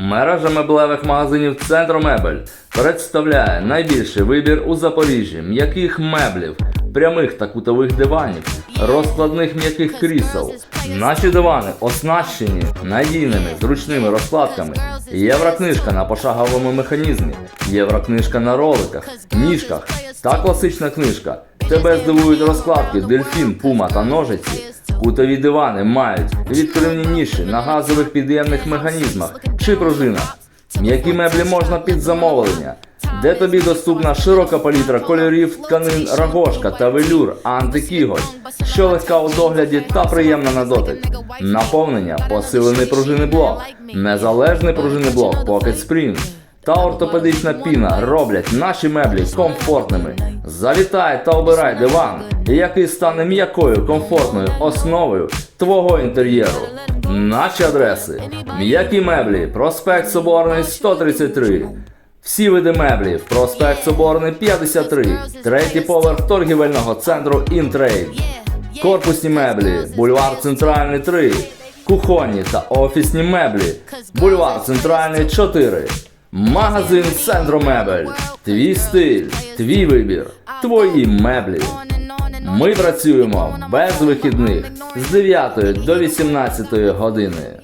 Мережа меблевих магазинів Центромебель представляє найбільший вибір у Запоріжжі м'яких меблів, прямих та кутових диванів, розкладних м'яких крісел. Наші дивани оснащені надійними зручними розкладками. Єврокнижка на пошаговому механізмі, єврокнижка на роликах, ніжках та класична книжка. Тебе здивують розкладки, дельфін, пума та ножиці. Кутові дивани мають відкривні ніші на газових під'ємних механізмах. Чи пружинах. М'які меблі можна під замовлення, де тобі доступна широка палітра кольорів, тканин, рогошка та велюр, антикіготь, що легка у догляді та приємна на дотик. Наповнення, посилений пружинний блок, незалежний пружинний блок Pocket Springs та ортопедична піна роблять наші меблі комфортними. Завітай та обирай диван, який стане м'якою комфортною основою твого інтер'єру. Наші адреси: м'які меблі, проспект Соборний 133. Всі види меблів, проспект Соборний 53, третій поверх торгівельного центру Інтрейд. Корпусні меблі, бульвар Центральний 3, кухонні та офісні меблі, бульвар Центральний 4, магазин Сендромебель. Твій стиль, твій вибір, твої меблі. Ми працюємо без вихідних з 9 до 18 години.